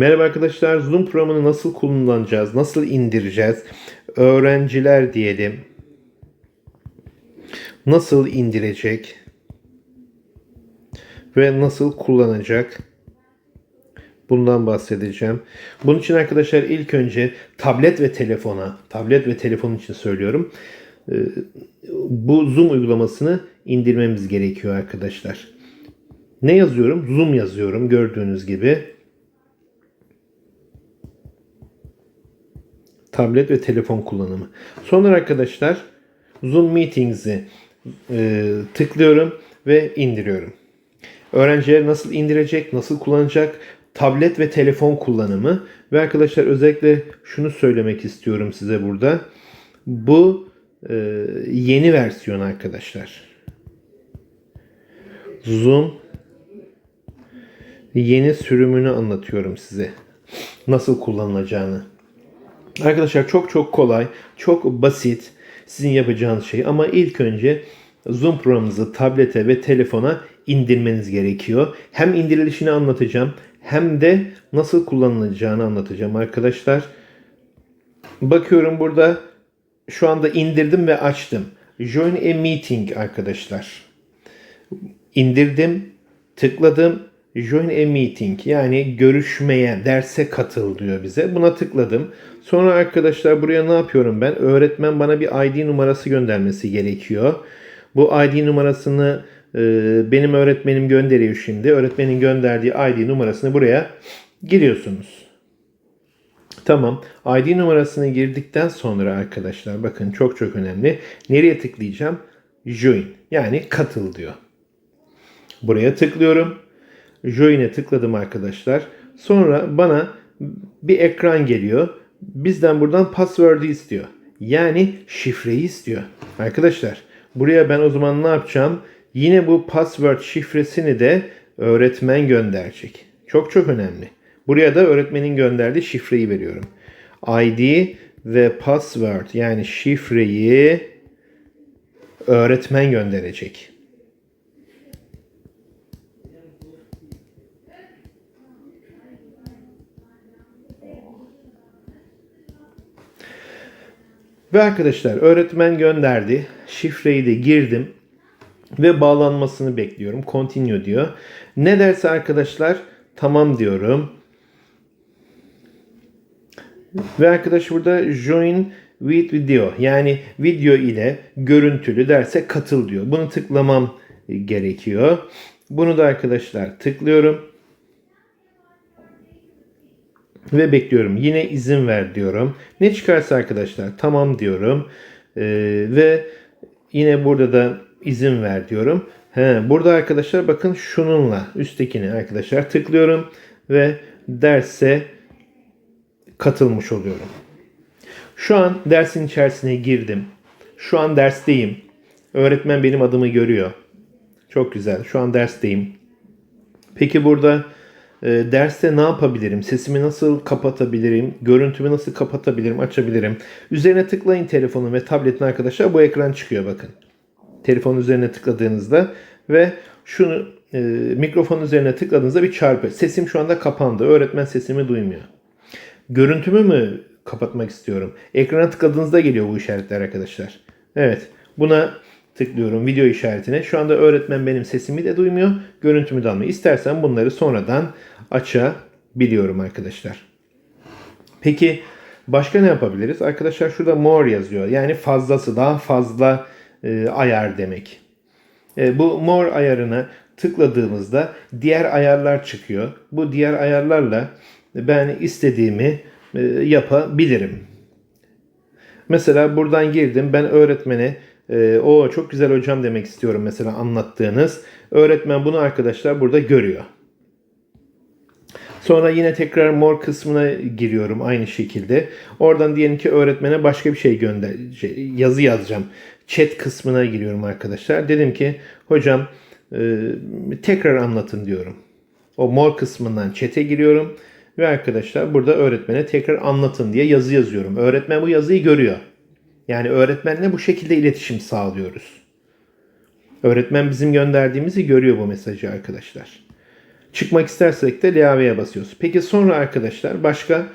Merhaba arkadaşlar. Zoom programını nasıl kullanacağız? Nasıl indireceğiz? Öğrenciler diyelim. Nasıl indirecek? Ve nasıl kullanacak? Bundan bahsedeceğim. Bunun için arkadaşlar ilk önce tablet ve telefona, tablet ve telefon için söylüyorum. Ee, Bu Zoom uygulamasını indirmemiz gerekiyor arkadaşlar. Ne yazıyorum? Zoom yazıyorum gördüğünüz gibi. Tablet ve telefon kullanımı. Sonra arkadaşlar Zoom Meetings'i e, tıklıyorum ve indiriyorum. Öğrenciler nasıl indirecek, nasıl kullanacak, tablet ve telefon kullanımı ve arkadaşlar özellikle şunu söylemek istiyorum size burada. Bu e, yeni versiyon arkadaşlar. Zoom yeni sürümünü anlatıyorum size. Nasıl kullanılacağını. Arkadaşlar çok çok kolay, çok basit sizin yapacağınız şey ama ilk önce Zoom programınızı tablete ve telefona indirmeniz gerekiyor. Hem indirilişini anlatacağım hem de nasıl kullanılacağını anlatacağım arkadaşlar. Bakıyorum burada şu anda indirdim ve açtım. Join a meeting arkadaşlar. İndirdim, tıkladım. Join a meeting yani görüşmeye, derse katıl diyor bize. Buna tıkladım. Sonra arkadaşlar buraya ne yapıyorum ben? Öğretmen bana bir ID numarası göndermesi gerekiyor. Bu ID numarasını e, benim öğretmenim gönderiyor şimdi. Öğretmenin gönderdiği ID numarasını buraya giriyorsunuz. Tamam. ID numarasını girdikten sonra arkadaşlar bakın çok çok önemli. Nereye tıklayacağım? Join yani katıl diyor. Buraya tıklıyorum. Join'e tıkladım arkadaşlar. Sonra bana bir ekran geliyor. Bizden buradan password'ı istiyor. Yani şifreyi istiyor. Arkadaşlar buraya ben o zaman ne yapacağım? Yine bu password şifresini de öğretmen gönderecek. Çok çok önemli. Buraya da öğretmenin gönderdiği şifreyi veriyorum. ID ve password yani şifreyi öğretmen gönderecek. Ve arkadaşlar öğretmen gönderdi. Şifreyi de girdim. Ve bağlanmasını bekliyorum. Continue diyor. Ne derse arkadaşlar tamam diyorum. Ve arkadaş burada join with video yani video ile görüntülü derse katıl diyor. Bunu tıklamam gerekiyor. Bunu da arkadaşlar tıklıyorum. Ve bekliyorum. Yine izin ver diyorum. Ne çıkarsa arkadaşlar tamam diyorum. Ee, ve yine burada da izin ver diyorum. He, burada arkadaşlar bakın şununla üsttekini arkadaşlar tıklıyorum. Ve derse katılmış oluyorum. Şu an dersin içerisine girdim. Şu an dersteyim. Öğretmen benim adımı görüyor. Çok güzel. Şu an dersteyim. Peki burada e, derste ne yapabilirim? Sesimi nasıl kapatabilirim? Görüntümü nasıl kapatabilirim, açabilirim? Üzerine tıklayın telefonun ve tabletin arkadaşlar. Bu ekran çıkıyor bakın. Telefonun üzerine tıkladığınızda ve şunu e, mikrofonun üzerine tıkladığınızda bir çarpı. Sesim şu anda kapandı. Öğretmen sesimi duymuyor. Görüntümü mü kapatmak istiyorum? Ekrana tıkladığınızda geliyor bu işaretler arkadaşlar. Evet. Buna tıklıyorum video işaretine. Şu anda öğretmen benim sesimi de duymuyor, görüntümü de almıyor. İstersen bunları sonradan açabiliyorum arkadaşlar. Peki başka ne yapabiliriz? Arkadaşlar şurada more yazıyor. Yani fazlası, daha fazla e, ayar demek. E, bu more ayarına tıkladığımızda diğer ayarlar çıkıyor. Bu diğer ayarlarla ben istediğimi e, yapabilirim. Mesela buradan girdim. Ben öğretmene e, o çok güzel hocam demek istiyorum mesela anlattığınız. Öğretmen bunu arkadaşlar burada görüyor. Sonra yine tekrar more kısmına giriyorum aynı şekilde. Oradan diyelim ki öğretmene başka bir şey gönder şey, yazı yazacağım. Chat kısmına giriyorum arkadaşlar. Dedim ki hocam e, tekrar anlatın diyorum. O more kısmından chat'e giriyorum ve arkadaşlar burada öğretmene tekrar anlatın diye yazı yazıyorum. Öğretmen bu yazıyı görüyor. Yani öğretmenle bu şekilde iletişim sağlıyoruz. Öğretmen bizim gönderdiğimizi görüyor bu mesajı arkadaşlar. Çıkmak istersek de LAV'ye basıyoruz. Peki sonra arkadaşlar başka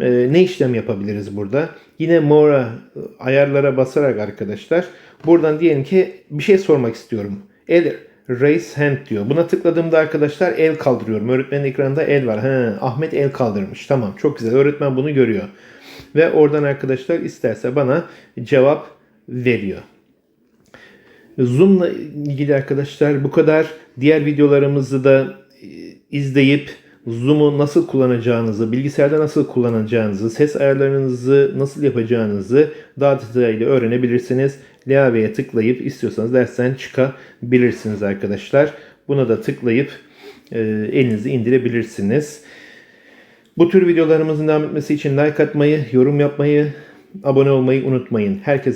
e, ne işlem yapabiliriz burada? Yine More'a e, ayarlara basarak arkadaşlar buradan diyelim ki bir şey sormak istiyorum. El raise hand diyor. Buna tıkladığımda arkadaşlar el kaldırıyorum. Öğretmenin ekranında el var. He, Ahmet el kaldırmış. Tamam çok güzel. Öğretmen bunu görüyor. Ve oradan arkadaşlar isterse bana cevap veriyor. Zoom'la ilgili arkadaşlar bu kadar. Diğer videolarımızı da e, izleyip Zoom'u nasıl kullanacağınızı, bilgisayarda nasıl kullanacağınızı, ses ayarlarınızı nasıl yapacağınızı daha detaylı öğrenebilirsiniz. Leave'ye tıklayıp istiyorsanız dersten çıkabilirsiniz arkadaşlar. Buna da tıklayıp e, elinizi indirebilirsiniz. Bu tür videolarımızın devam etmesi için like atmayı, yorum yapmayı, abone olmayı unutmayın. Herkese